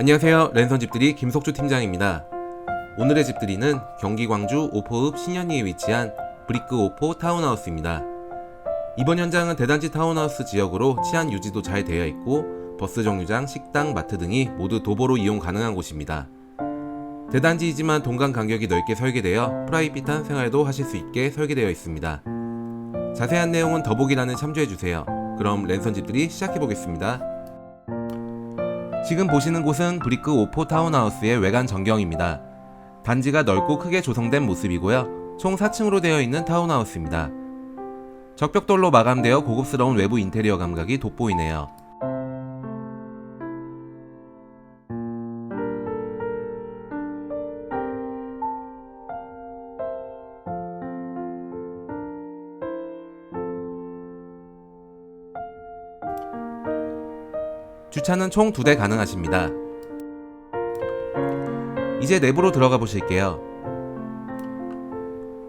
안녕하세요. 랜선 집들이 김석주 팀장입니다. 오늘의 집들이는 경기 광주 오포읍 신현리에 위치한 브리크 오포 타운하우스입니다. 이번 현장은 대단지 타운하우스 지역으로 치안 유지도 잘 되어 있고 버스 정류장, 식당, 마트 등이 모두 도보로 이용 가능한 곳입니다. 대단지이지만 동간 간격이 넓게 설계되어 프라이빗한 생활도 하실 수 있게 설계되어 있습니다. 자세한 내용은 더보기란을 참조해주세요. 그럼 랜선 집들이 시작해보겠습니다. 지금 보시는 곳은 브리크 오포 타운하우스의 외관 전경입니다. 단지가 넓고 크게 조성된 모습이고요. 총 4층으로 되어 있는 타운하우스입니다. 적벽돌로 마감되어 고급스러운 외부 인테리어 감각이 돋보이네요. 주차는 총 2대 가능하십니다. 이제 내부로 들어가 보실게요.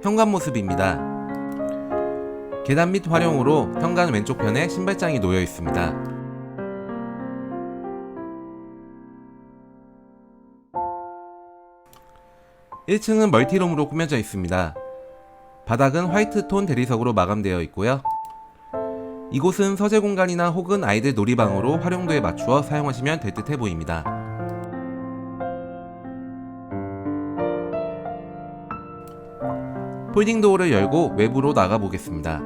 현관 모습입니다. 계단 및 활용으로 현관 왼쪽 편에 신발장이 놓여 있습니다. (1층은) 멀티룸으로 꾸며져 있습니다. 바닥은 화이트 톤 대리석으로 마감되어 있고요. 이곳은 서재 공간이나 혹은 아이들 놀이방으로 활용도에 맞추어 사용하시면 될 듯해 보입니다. 폴딩 도어를 열고 외부로 나가 보겠습니다.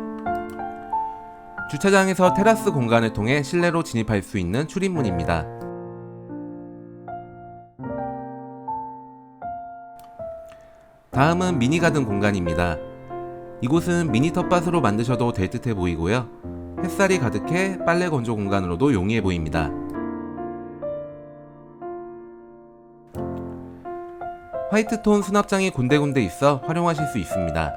주차장에서 테라스 공간을 통해 실내로 진입할 수 있는 출입문입니다. 다음은 미니 가든 공간입니다. 이곳은 미니 텃밭으로 만드셔도 될 듯해 보이고요. 햇살이 가득해 빨래 건조 공간으로도 용이해 보입니다. 화이트톤 수납장이 군데군데 있어 활용하실 수 있습니다.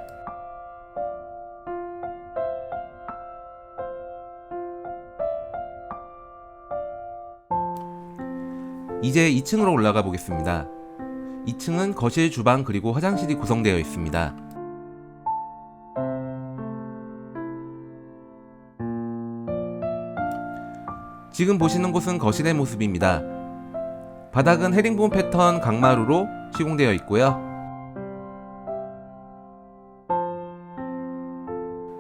이제 2층으로 올라가 보겠습니다. 2층은 거실, 주방 그리고 화장실이 구성되어 있습니다. 지금 보시는 곳은 거실의 모습입니다. 바닥은 헤링본 패턴 강마루로 시공되어 있고요.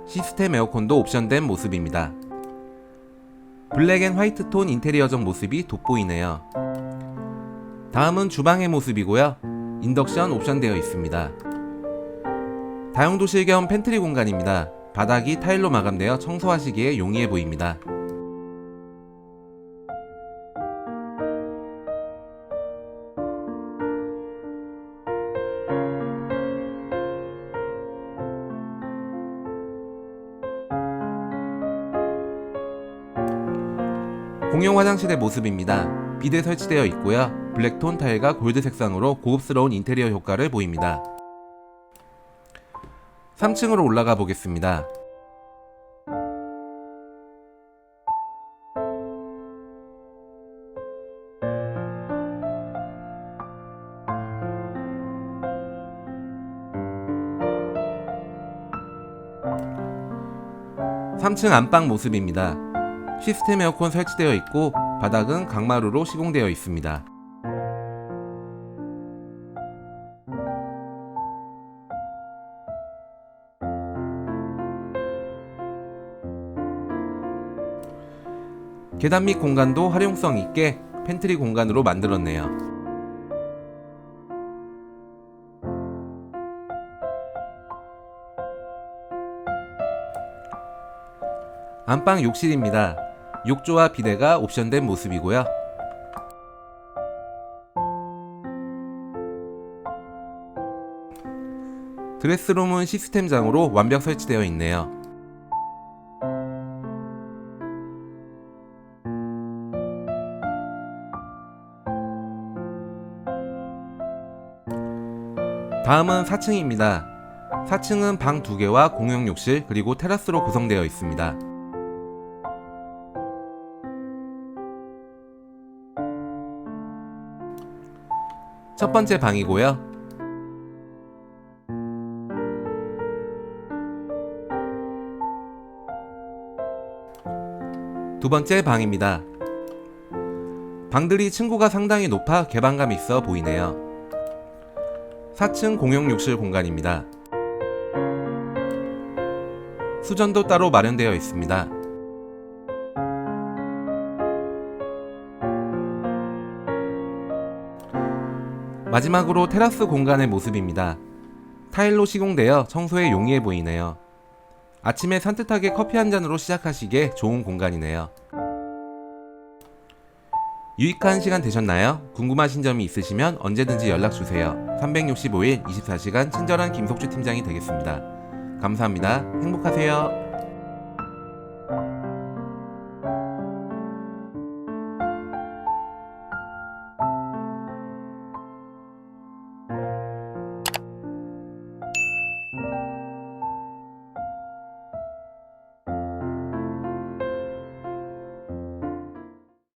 시스템 에어컨도 옵션된 모습입니다. 블랙 앤 화이트 톤 인테리어적 모습이 돋보이네요. 다음은 주방의 모습이고요. 인덕션 옵션되어 있습니다. 다용도실 겸 팬트리 공간입니다. 바닥이 타일로 마감되어 청소하시기에 용이해 보입니다. 공용 화장실의 모습입니다. 비데 설치되어 있고요. 블랙톤 타일과 골드 색상으로 고급스러운 인테리어 효과를 보입니다. 3층으로 올라가 보겠습니다. (3층) 안방 모습입니다. 시스템 에어컨 설치되어 있고 바닥은 강마루로 시공되어 있습니다. 계단 및 공간도 활용성 있게 팬트리 공간으로 만들었네요. 안방 욕실입니다. 욕조와 비데가 옵션된 모습이고요. 드레스룸은 시스템장으로 완벽 설치되어 있네요. 다음은 4층입니다. 4층은 방 2개와 공용 욕실 그리고 테라스로 구성되어 있습니다. 첫 번째 방이고요. 두 번째 방입니다. 방들이 층고가 상당히 높아 개방감 있어 보이네요. 4층 공용 욕실 공간입니다. 수전도 따로 마련되어 있습니다. 마지막으로 테라스 공간의 모습입니다. 타일로 시공되어 청소에 용이해 보이네요. 아침에 산뜻하게 커피 한 잔으로 시작하시기에 좋은 공간이네요. 유익한 시간 되셨나요? 궁금하신 점이 있으시면 언제든지 연락주세요. 365일 24시간 친절한 김석주 팀장이 되겠습니다. 감사합니다. 행복하세요.